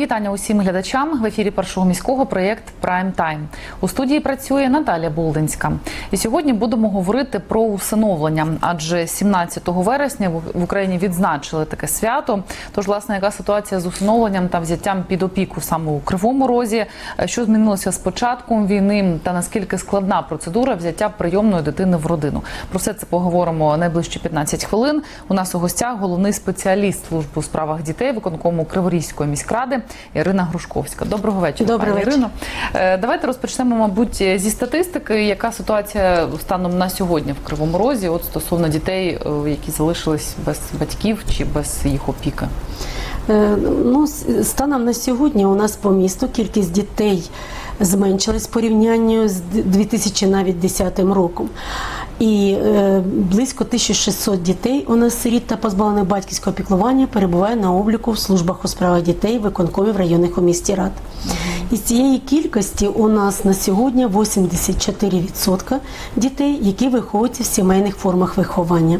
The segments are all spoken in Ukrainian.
Вітання усім глядачам в ефірі першого міського проєкт Прайм Тайм. У студії працює Наталія Булдинська. І сьогодні будемо говорити про усиновлення, адже 17 вересня в в Україні відзначили таке свято. Тож, власне, яка ситуація з усиновленням та взяттям під опіку саме у Кривому Розі? Е, Що змінилося з початком війни та наскільки складна процедура взяття прийомної дитини в родину? Про все це поговоримо найближчі 15 хвилин. У нас у гостях головний спеціаліст служби у справах дітей виконкому Криворізької міськради Ірина Грушковська. Доброго вечора, Добрий пані. Ірино. Е, Давайте розпочнемо, мабуть, зі статистики. Яка ситуація станом на сьогодні в Кривому Розі, от стосовно дітей, е, які залишились без батьків чи без їх опіки? Е, Ну, станом на сьогодні у нас по місту кількість дітей зменшилась в порівнянні з д- 2010 роком. І е, близько 1600 дітей у нас сиріт та позбавлених батьківського піклування перебуває на обліку в службах у справах дітей виконкових районних у місті рад. Із цієї кількості у нас на сьогодні 84% дітей, які виховуються в сімейних формах виховання.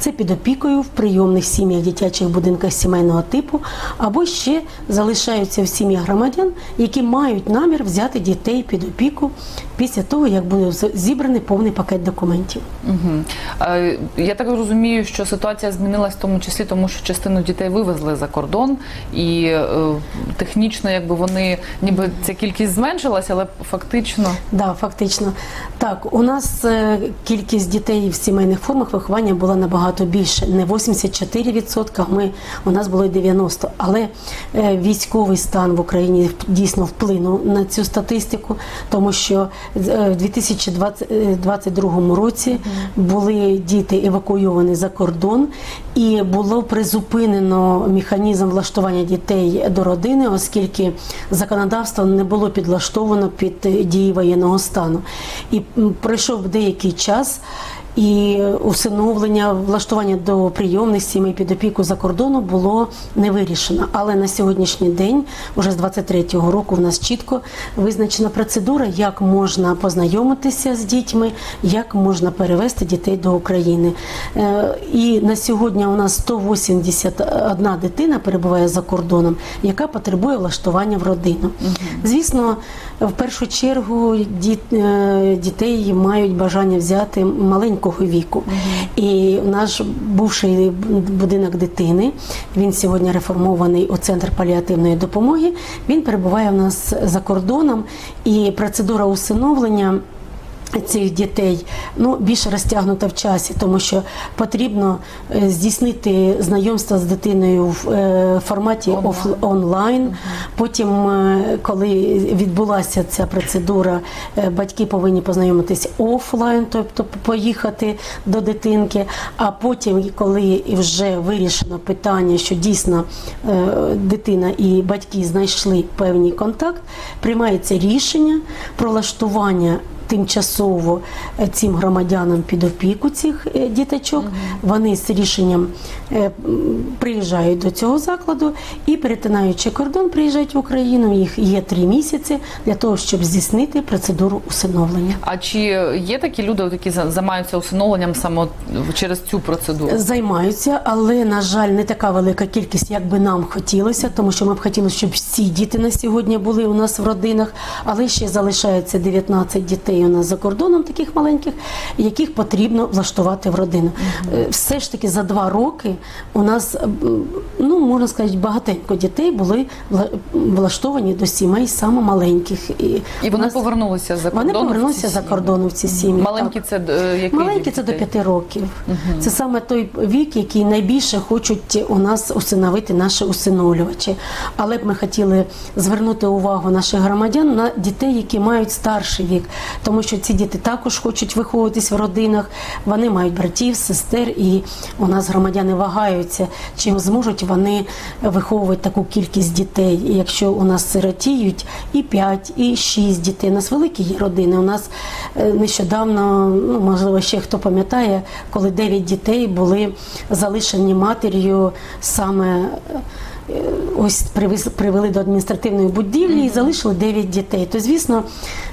Це під опікою в прийомних сім'ях дитячих будинках сімейного типу, або ще залишаються в сім'ях громадян, які мають намір взяти дітей під опіку після того, як буде зібраний повний пакет документів. Угу. Я так розумію, що ситуація змінилась в тому числі, тому що частину дітей вивезли за кордон, і е, технічно, якби вони ніби ця кількість зменшилась, але фактично Да, фактично. Так, у нас е, кількість дітей в сімейних формах виховання була набагато більше. Не 84%, ми, у нас було 90%. Але е, військовий стан в Україні дійсно вплинув на цю статистику, тому що е, в 2022 році були діти евакуйовані за кордон, і було призупинено механізм влаштування дітей до родини, оскільки законодавство не було підлаштовано під е, дії воєнного стану. І пройшов деякий час. І усиновлення, влаштування до прийомних сімей під опіку за кордону було не вирішено. Але на сьогоднішній день, уже з 23-го року, в нас чітко визначена процедура, як можна познайомитися з дітьми, як можна перевести дітей до України. Е, І на сьогодні у нас 181 дитина перебуває за кордоном, яка потребує влаштування в родину. Звісно, в першу чергу е, дітей мають бажання взяти маленького віку. І наш бувший будинок дитини, він сьогодні реформований у центр паліативної допомоги. Він перебуває у нас за кордоном, і процедура усиновлення. Цих дітей ну більш розтягнута в часі, тому що потрібно е, здійснити знайомство з дитиною в е, форматі Онлайн. Потім, е, коли відбулася ця процедура, батьки повинні познайомитись офлайн, тобто поїхати до дитинки. А потім, коли вже вирішено питання, що дійсно дитина і батьки знайшли певний контакт, приймається рішення про влаштування. Тимчасово е, цим громадянам під опіку цих е, діточок вони з рішенням е, приїжджають до цього закладу і, перетинаючи кордон, приїжджають в Україну. Їх є три місяці для того, щоб здійснити процедуру усиновлення. А чи є такі люди, які займаються усиновленням саме через цю процедуру? Займаються, але на жаль, не така велика кількість, як би нам хотілося, тому що ми б хотіли, щоб всі діти на сьогодні були у нас в родинах, але ще залишається 19 дітей у нас за кордоном, таких маленьких, яких потрібно влаштувати в родину. Е, Все ж таки за два роки у нас, ну можна сказати, багатенько дітей були влаштовані до сімей саме маленьких. І, І вони нас- повернулися за кордону. вони повернулися за кордону в ці сім'ї. Маленькі це е, який Маленькі це до? 5 років. Це саме той вік, який найбільше хочуть у нас усиновити наші усиновлювачі. Але б ми хотіли звернути увагу наших громадян на дітей, які мають старший вік, тому що ці діти також хочуть виховуватись в родинах. Вони мають братів, сестер, і у нас громадяни вагаються, чим зможуть вони виховувати таку кількість дітей. І якщо у нас сиротіють і 5, і 6 дітей, у нас великі є родини. У нас е, нещодавно, ну можливо, ще хто пам'ятає, коли 9 дітей були залишені матір'ю саме. Е, ось привели до адміністративної будівлі і залишили 9 дітей. То, звісно,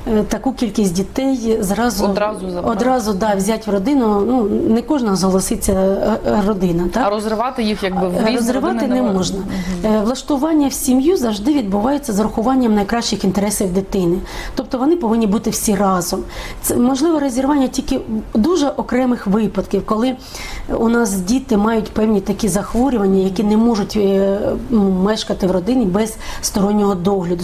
е, таку кількість дітей зразу Одразу одразу да, взяти в родину. Ну не кожна зголоситься е, родина. Так? А розривати їх якби в різні Розривати не можна. Е, Влаштування в сім'ю завжди відбувається з урахуванням найкращих інтересів дитини. Тобто вони повинні бути всі разом. Це можливо розірвання тільки дуже окремих випадків, коли у нас діти мають певні такі захворювання, які не можуть мешкати в родині без стороннього догляду,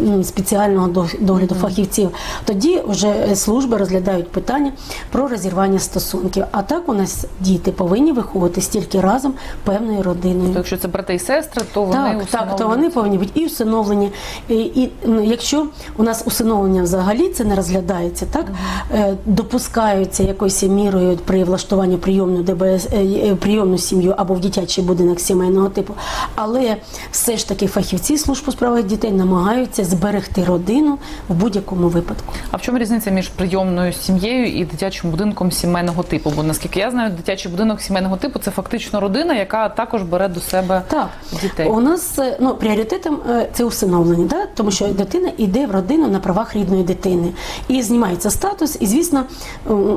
м, спеціального догляду фахівців. Тоді вже е, служби розглядають питання про розірвання стосунків. А так у нас діти повинні виховуватись тільки разом певною родиною. То якщо це брати і сестри, то вони Так, так, то вони повинні бути і усиновлені. І, і ну, якщо у нас усиновлення взагалі це не розглядається, так е, допускаються якоюсь мірою при влаштуванні прийомну ДБС е, прийомну сім'ю або в дитячий будинок сімейного типу. Але все ж таки фахівці служб у справах дітей намагаються зберегти родину в будь-якому випадку. А в чому різниця між прийомною сім'єю і дитячим будинком сімейного типу? Бо наскільки я знаю, дитячий будинок сімейного типу це фактично родина, яка також бере до себе Так, дітей. у нас е, ну пріоритетом е, це усиновлення, да? тому що дитина йде в родину на правах рідної дитини і знімається статус. І звісно, е,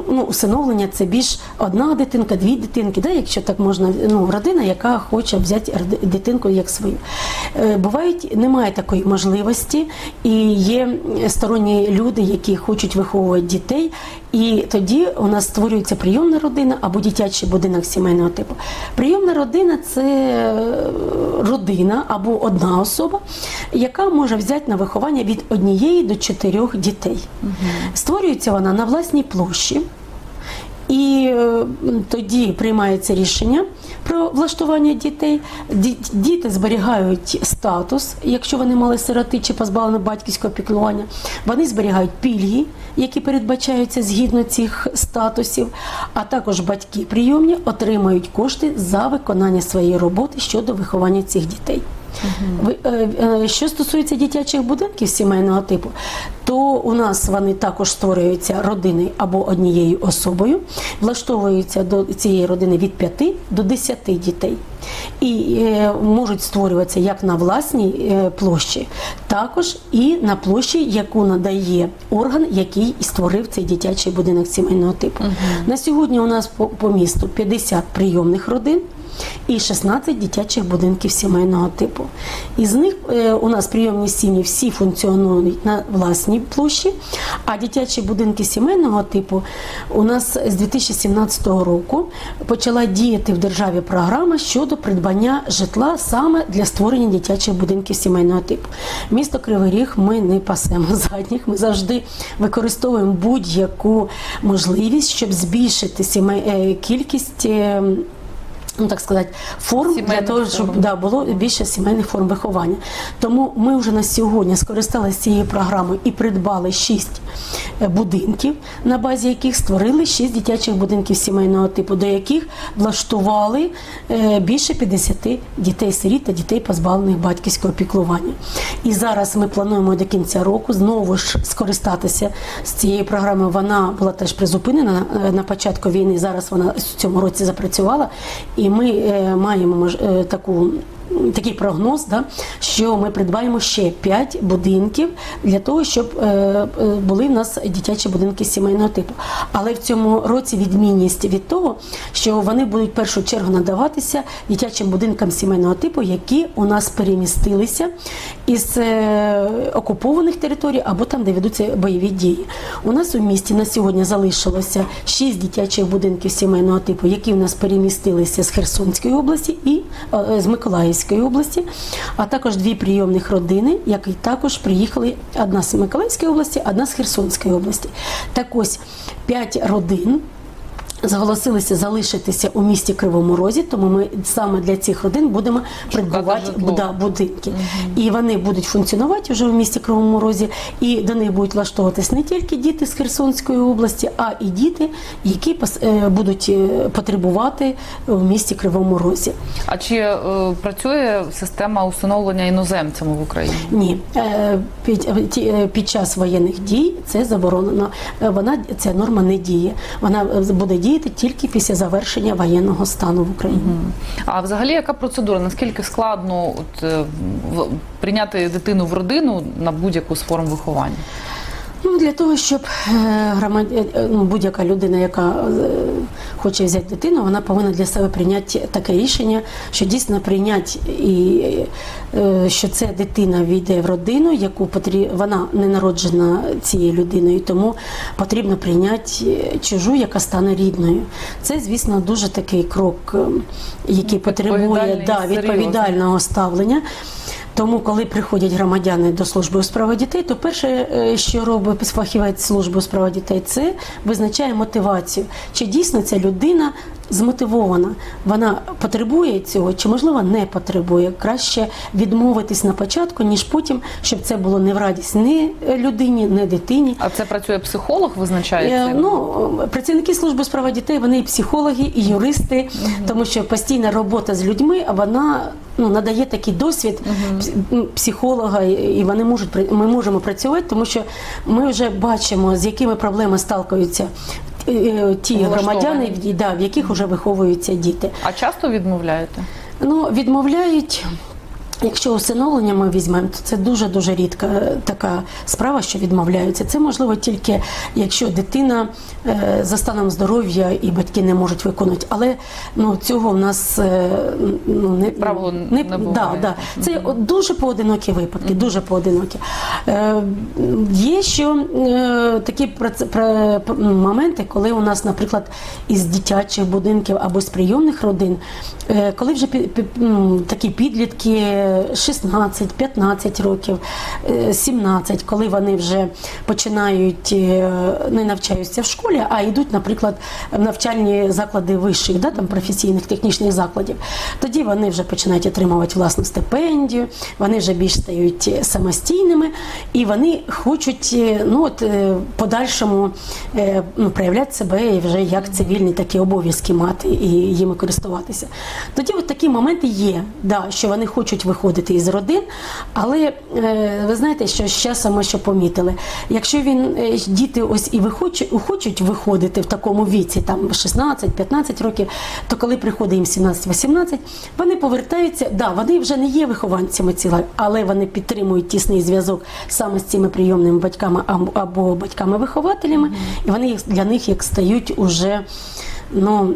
ну усиновлення це більш одна дитинка, дві дитинки, да? якщо так можна. Ну родина, яка хоче взяти рд- як свою. Е, Бувають, немає такої можливості, і є сторонні люди, які хочуть виховувати дітей. І тоді у нас створюється прийомна родина або дитячий будинок сімейного типу. Прийомна родина це е, родина або одна особа, яка може взяти на виховання від однієї до чотирьох дітей. Створюється вона на власній площі. І е, тоді приймається рішення про влаштування дітей. Діти зберігають статус, якщо вони мали сироти чи позбавлені батьківського піклування. Вони зберігають пільги, які передбачаються згідно цих статусів. А також батьки прийомні отримають кошти за виконання своєї роботи щодо виховання цих дітей. Е, Що стосується дитячих будинків сімейного типу, то у нас вони також створюються родини або однією особою, влаштовуються до цієї родини від 5 до 10 дітей. І е, можуть створюватися як на власній площі, також і на площі, яку надає орган, який створив цей дитячий будинок сімейного типу. На сьогодні у нас по, по місту 50 прийомних родин і 16 дитячих будинків сімейного типу. Із них е, у нас прийомні сім'ї всі функціонують на власній площі, а дитячі будинки сімейного типу у нас з 2017 року почала діяти в державі програма щодо придбання житла саме для створення дитячих будинків сімейного типу. Місто Кривий Ріг ми не пасемо задніх, ми завжди використовуємо будь-яку можливість, щоб збільшити сімей, е, кількість. Ну так сказати, форм для Сімейних того, щоб форм. да, було більше сімейних форм виховання. Тому ми вже на сьогодні скористалися цією програмою і придбали шість е, будинків, на базі яких створили шість дитячих будинків сімейного типу, до яких влаштували е, більше 50 дітей-сиріт та дітей, позбавлених батьківського піклування. І зараз ми плануємо до кінця року знову ж скористатися з цією програмою. Вона була теж призупинена е, на початку війни. Зараз вона в цьому році запрацювала, і ми е, маємо е, таку. Такий прогноз, да, що ми придбаємо ще 5 будинків для того, щоб е, е, були в нас дитячі будинки сімейного типу. Але в цьому році відмінність від того, що вони будуть в першу чергу надаватися дитячим будинкам сімейного типу, які у нас перемістилися із е, окупованих територій або там, де ведуться бойові дії. У нас у місті на сьогодні залишилося 6 дитячих будинків сімейного типу, які в нас перемістилися з Херсонської області і з Миколаївської області, а також дві прийомних родини, які також приїхали одна з Миколаївської області, одна з Херсонської області. Так ось п'ять родин зголосилися залишитися у місті Кривому Розі, тому ми саме для цих родин будемо придбувати да, будинки. І вони будуть функціонувати вже в місті Кривому Розі, і до них будуть влаштовуватись не тільки діти з Херсонської області, а і діти, які е, будуть е, потребувати в місті Кривому Розі. А чи е, працює система усиновлення іноземцями в Україні? Ні, е, під, е, під час воєнних дій це заборонено. Вона ця норма не діє. Вона буде діяти діяти тільки після завершення воєнного стану в Україні. А взагалі, яка процедура? Наскільки складно от, е, в- прийняти дитину в родину на будь-яку з форм виховання? Ну, для того, щоб е, громад... е, ну, будь-яка людина, яка хоче взяти дитину, вона повинна для себе прийняти таке рішення, що дійсно прийняти і е, що ця дитина війде в родину, яку потрібно, вона не народжена цією людиною, тому потрібно прийняти е, чужу, яка стане рідною. Це, звісно, дуже такий крок, е, який потребує да, відповідального ставлення. Тому, коли приходять громадяни до служби у справах дітей, то перше, е, що робить фахівець служби у справах дітей, це визначає мотивацію. Чи дійсно ця людина змотивована, вона потребує цього, чи можливо не потребує. Краще відмовитись на початку, ніж потім, щоб це було не в радість ні людині, ні дитині. А це працює психолог, визначає Е. Ну, е, працівники служби у справах дітей, вони і психологи, і юристи, тому що постійна робота з людьми, а вона ну, надає такий досвід м, психолога, і- вони можуть ми можемо працювати, тому що ми вже бачимо, з якими проблемами сталкуються е, е, ті громадяни, в- да, в яких вже виховуються діти. А часто відмовляєте? Ну, відмовляють. Якщо усиновлення ми візьмемо, то це дуже дуже рідка е, така справа, що відмовляються. Це можливо тільки якщо дитина е, за станом здоров'я і батьки не можуть виконувати. Але ну цього в нас е, ну не правило, не буває. Да, да. Це от дуже поодинокі випадки, дуже поодинокі. Е, є ще е, такі моменти, коли у нас, наприклад, із дитячих будинків або з прийомних родин, е, коли вже пі- пі- м, такі підлітки 16-15 років, е, 17, коли вони вже починають е, не навчаються в школі, а йдуть, наприклад, в навчальні заклади вищих, да, там професійних технічних закладів, тоді вони вже починають отримувати власну стипендію, вони вже більш стають самостійними і вони хочуть е, ну, от, е, подальшому е, ну, проявляти себе і вже як цивільні такі обов'язки мати і їми користуватися. Тоді от такі моменти є, да, що вони хочуть виходити із родин, але е, ви знаєте, що з часом ми що помітили, якщо він е, діти ось і вихочуть, хочуть виходити в такому віці, там 16-15 років, то коли приходить їм 17-18, вони повертаються, да, вони вже не є вихованцями ціла, але вони підтримують тісний зв'язок саме з цими прийомними батьками або- або батьками-вихователями, і вони для них як стають уже ну.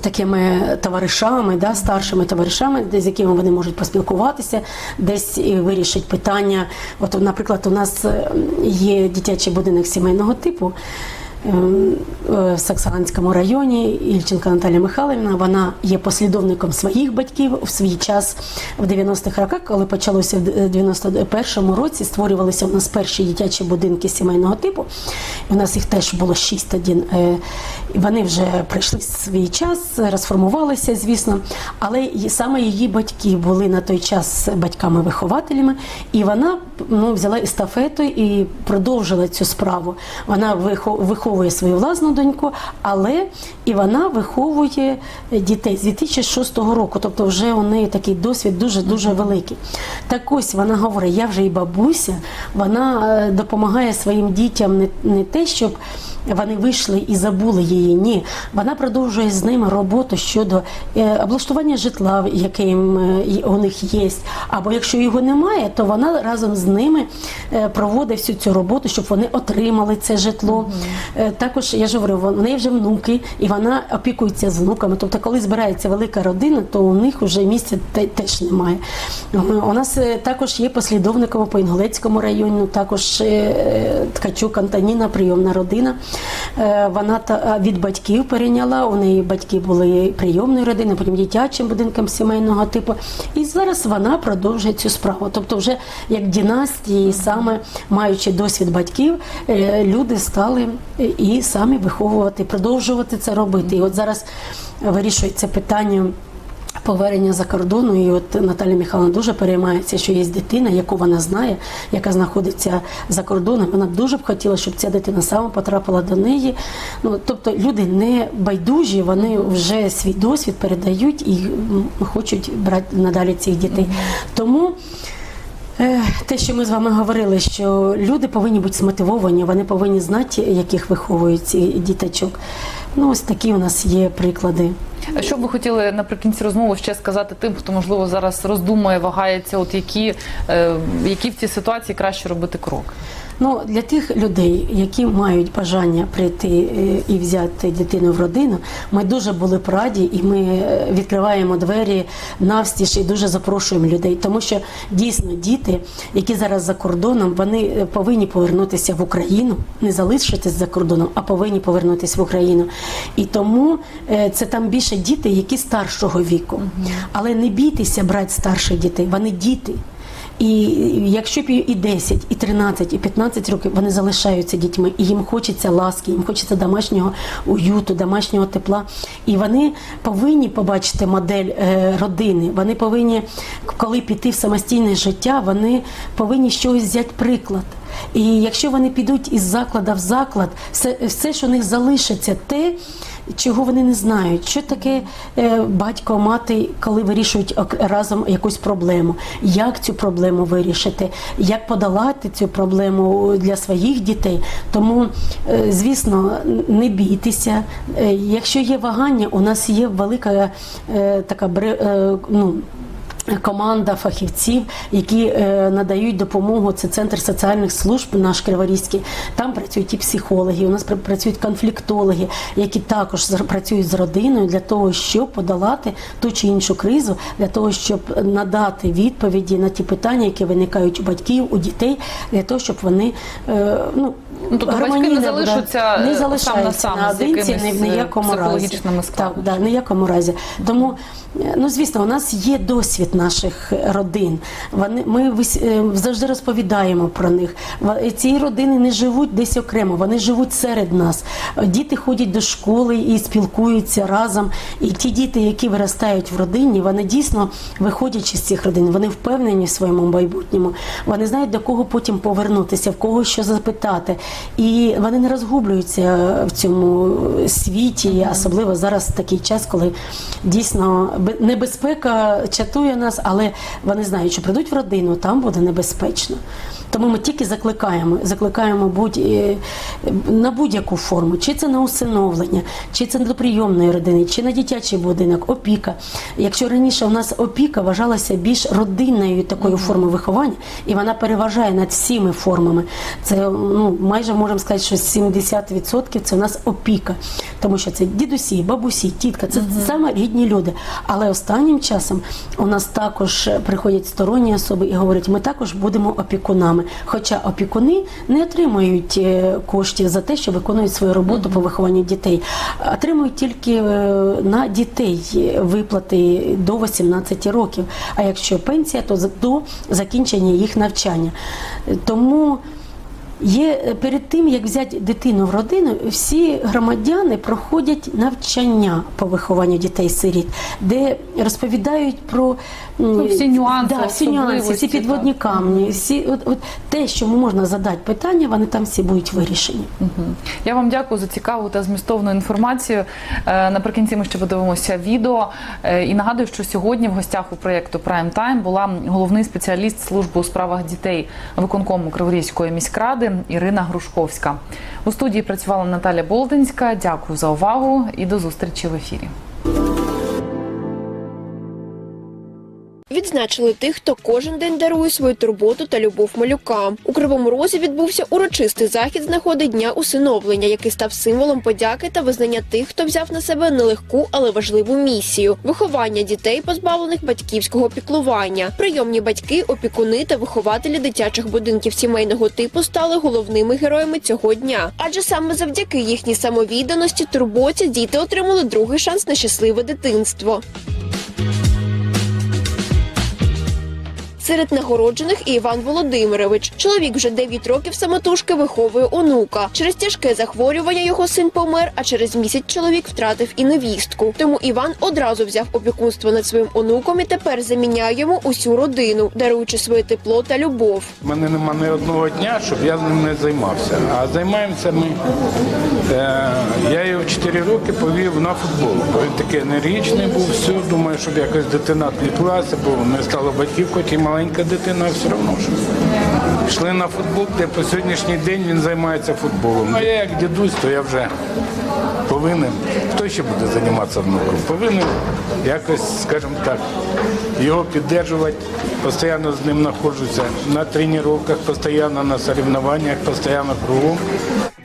Такими товаришами, да, старшими товаришами, з якими вони можуть поспілкуватися, десь і вирішить питання. От, наприклад, у нас е, є дитячий будинок сімейного типу. ем, е, В Саксаганському районі Ільченка Наталія Михайлівна вона є послідовником своїх батьків в свій час в 90-х роках, коли почалося в 91-му році, створювалися у нас перші дитячі будинки сімейного типу. У нас їх теж було шість тоді. Вони вже пройшли свій час, розформувалися, звісно. Але саме її батьки були на той час батьками-вихователями, і вона ну, взяла естафету і продовжила цю справу. Вона вихо- виховує свою власну доньку, але і вона виховує дітей з 2006 року. Тобто, вже у неї такий досвід дуже дуже великий. Так ось вона говорить: я вже і бабуся, вона е, допомагає своїм дітям не, не те, щоб вони вийшли і забули її. Ні, вона продовжує з ними роботу щодо е, облаштування житла, яке їм, е, у них є. Або якщо його немає, то вона разом з ними е, проводить всю цю роботу, щоб вони отримали це житло. Е, Також я ж говорю, в неї вже внуки, і вона опікується з внуками. Тобто, коли збирається велика родина, то у них вже місця те- теж немає. У нас також є послідовниками по Інгулецькому району, також Ткачук Антоніна, прийомна родина. Е, Вона та- від батьків перейняла. У неї батьки були прийомною родиною, потім дитячим будинком сімейного типу. І зараз вона продовжує цю справу. Тобто, вже як династії, саме маючи досвід батьків, е, люди стали е, і самі виховувати, продовжувати це робити. І от зараз вирішується питання. Повернення за кордону, і от Наталя Михайловна дуже переймається, що є дитина, яку вона знає, яка знаходиться за кордоном. Вона дуже б хотіла, щоб ця дитина сама потрапила до неї. Ну тобто люди не байдужі, вони вже свій досвід передають і хочуть брати надалі цих дітей. Тому Те, що ми з вами говорили, що люди повинні бути змотивовані, вони повинні знати, яких виховують ці діточок. Ну, ось такі у нас є приклади. А Що б ви хотіли наприкінці розмови ще сказати тим, хто можливо зараз роздумує, вагається, от які, е, які в цій ситуації краще робити крок? Ну, для тих людей, які мають бажання прийти е, і взяти дитину в родину, ми дуже були б раді, і ми е, відкриваємо двері навстіж і дуже запрошуємо людей. Тому що дійсно діти, які зараз за кордоном, вони е, повинні повернутися в Україну, не залишитись за кордоном, а повинні повернутися в Україну. І тому це там більше діти, які старшого віку. Але не бійтеся брати старших дітей, вони діти. І якщо б і 10, і 13, і 15 років вони залишаються дітьми, і їм хочеться ласки, їм хочеться домашнього уюту, домашнього тепла. І вони повинні побачити модель е, родини. Вони повинні, коли піти в самостійне життя, вони повинні щось взяти приклад. І якщо вони підуть із закладу в заклад, все, все що у них залишиться, те, чого вони не знають, що таке е, батько, мати, коли вирішують разом якусь проблему, як цю проблему вирішити, як подолати цю проблему для своїх дітей. Тому, е, звісно, не бійтеся. Е, Якщо є вагання, у нас є велика е, така е, ну, Команда фахівців, які е, надають допомогу. Це центр соціальних служб наш Криворізький. Там працюють і психологи. У нас працюють конфліктологи, які також працюють з родиною для того, щоб подолати ту чи іншу кризу, для того, щоб надати відповіді на ті питання, які виникають у батьків, у дітей, для того, щоб вони е, ну. Ну, тобто батьки не залишаться, не залишаються сам на сам з наодинці ні в ніякому е, разі. Так, да, ніякому разі. Тому, ну звісно, у нас є досвід наших родин. Вони ми е, завжди розповідаємо про них. Ці родини не живуть десь окремо, вони живуть серед нас. Е, Діти ходять до школи і спілкуються разом. І ті діти, які виростають в родині, вони дійсно виходячи з цих родин, вони впевнені в своєму майбутньому. Вони знають до кого потім повернутися, в кого що запитати. І вони не розгублюються в цьому світі, особливо зараз такий час, коли дійсно небезпека чатує нас, але вони знають, що прийдуть в родину, там буде небезпечно. Тому ми тільки закликаємо, закликаємо будь е, на будь-яку форму, чи це на усиновлення, чи це до прийомної родини, чи на дитячий будинок, опіка. Якщо раніше у нас опіка вважалася більш родинною такою формою виховання, і вона переважає над всіми формами. Це ну майже можемо сказати, що 70% це у нас опіка, тому що це дідусі, бабусі, тітка, це саме рідні люди. Але останнім часом у нас також приходять сторонні особи і говорять, ми також будемо опікунами. Хоча опікуни не отримують е, коштів за те, що виконують свою роботу по вихованню дітей, отримують тільки е, на дітей виплати до 18 років. А якщо пенсія, то до закінчення їх навчання. Тому Є е, перед тим, як взяти дитину в родину, всі громадяни проходять навчання по вихованню дітей-сиріт, де розповідають про Ну, всі нюанси, да, всі нюанси, всі підводні так. камні, всі от, от те, що можна задати питання, вони там всі будуть вирішені. Я вам дякую за цікаву та змістовну інформацію. Е, Наприкінці ми ще подивимося відео. Е, І нагадую, що сьогодні в гостях у проєкту Prime Time була головний спеціаліст служби у справах дітей виконкому Криворізької міськради Ірина Грушковська. У студії працювала Наталя Болдинська. Дякую за увагу і до зустрічі в ефірі. Відзначили тих, хто кожен день дарує свою турботу та любов малюкам. У Кривому Розі відбувся урочистий захід з нагоди дня усиновлення, який став символом подяки та визнання тих, хто взяв на себе нелегку, але важливу місію виховання дітей, позбавлених батьківського піклування. Прийомні батьки, опікуни та вихователі дитячих будинків сімейного типу стали головними героями цього дня. Адже саме завдяки їхній самовідданості, турботі діти отримали другий шанс на щасливе дитинство. Серед нагороджених і Іван Володимирович. Чоловік вже 9 років самотужки виховує онука. Через тяжке захворювання його син помер, а через місяць чоловік втратив і невістку. Тому Іван одразу взяв опікунство над своїм онуком і тепер заміняє йому усю родину, даруючи своє тепло та любов. У мене нема ні одного дня, щоб я ним не займався. А займаємося ми. Е, я його 4 роки повів на футбол. Він такий енергічний був, все. Думаю, щоб якось дитина відвлася, бо не стало батьків, хоч і маленька дитина, все одно ж. Пішли на футбол, де по сьогоднішній день він займається футболом. А я як дідусь, то я вже повинен. Хто ще буде займатися внуком? Повинен якось, скажімо так, його підтримувати. Постійно з ним знаходжуся на тренуваннях, постійно на соревнованнях, постійно кругом.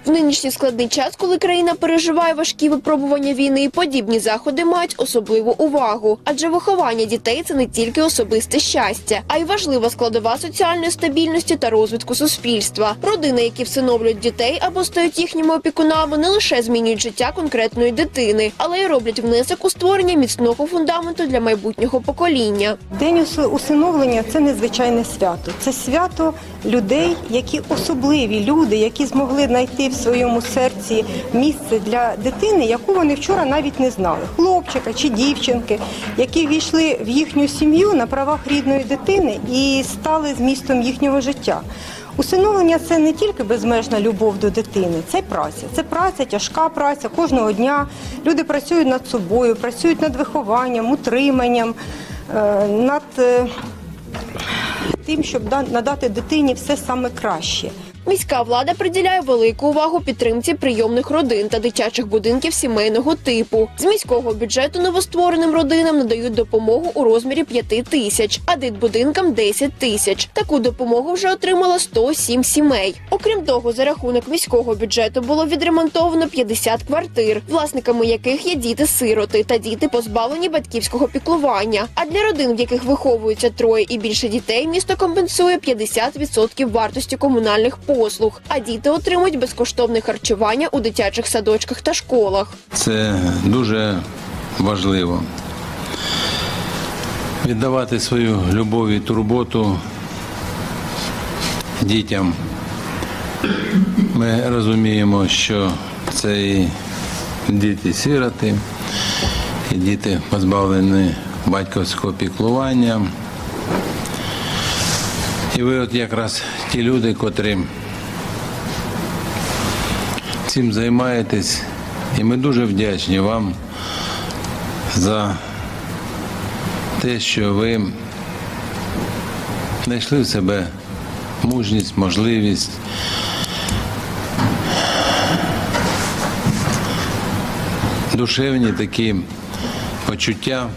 В нинішній складний час, коли країна переживає важкі випробування війни, подібні заходи мають особливу увагу. Адже виховання дітей це не тільки особисте щастя, а й важлива складова соціальної стабільності та розвитку суспільства. Родини, які всиновлюють дітей або стають їхніми опікунами, не лише змінюють життя конкретної дитини, але й роблять внесок у створення міцного фундаменту для майбутнього покоління. День усиновлення це незвичайне свято. Це свято людей, які особливі люди, які змогли знайти в своєму серці місце для дитини, яку вони вчора навіть не знали. Хлопчика чи дівчинки, які війшли в їхню сім'ю на правах рідної дитини і стали змістом їхнього життя. Усиновлення це не тільки безмежна любов до дитини, це праця. Це праця, тяжка праця кожного дня. Люди працюють над собою, працюють над вихованням, утриманням, е, над е, тим, щоб надати дитині все саме краще. Міська влада приділяє велику увагу підтримці прийомних родин та дитячих будинків сімейного типу. З міського бюджету новоствореним родинам надають допомогу у розмірі 5 тисяч, а дитбудинкам 10 тисяч. Таку допомогу вже отримало 107 сімей. Окрім того, за рахунок міського бюджету було відремонтовано 50 квартир, власниками яких є діти-сироти та діти, позбавлені батьківського піклування. А для родин, в яких виховуються троє і більше дітей, місто компенсує 50% вартості комунальних послуг, а діти отримують безкоштовне харчування у дитячих садочках та школах. Це дуже важливо. Віддавати свою любов і турботу дітям. Ми розуміємо, що це і діти-сироти, і діти позбавлені батьківського піклування. І ви от якраз ті люди, котрі цим займаєтесь, і ми дуже вдячні вам за те, що ви знайшли в себе мужність, можливість. Душевні такі почуття,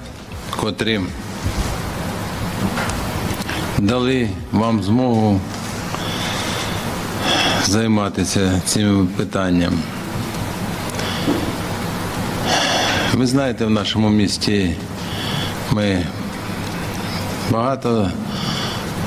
котрі дали вам змогу займатися цим питанням. Ви знаєте, в нашому місті ми багато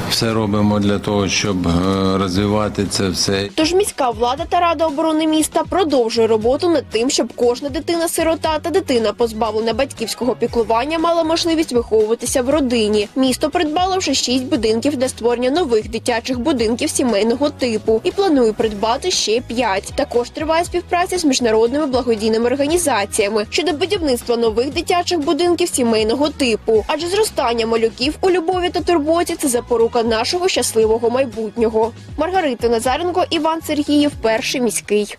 все робимо для того, щоб е, розвивати це все. Тож міська влада та рада оборони міста продовжує роботу над тим, щоб кожна дитина-сирота та дитина, позбавлена батьківського піклування, мала можливість виховуватися в родині. Місто придбало вже шість будинків для створення нових дитячих будинків сімейного типу і планує придбати ще п'ять. Також триває співпраця з міжнародними благодійними організаціями щодо будівництва нових дитячих будинків сімейного типу. Адже зростання малюків у любові та турботі це запорука нашого щасливого майбутнього. Маргарита Назаренко, Іван Сергіїв, перший міський.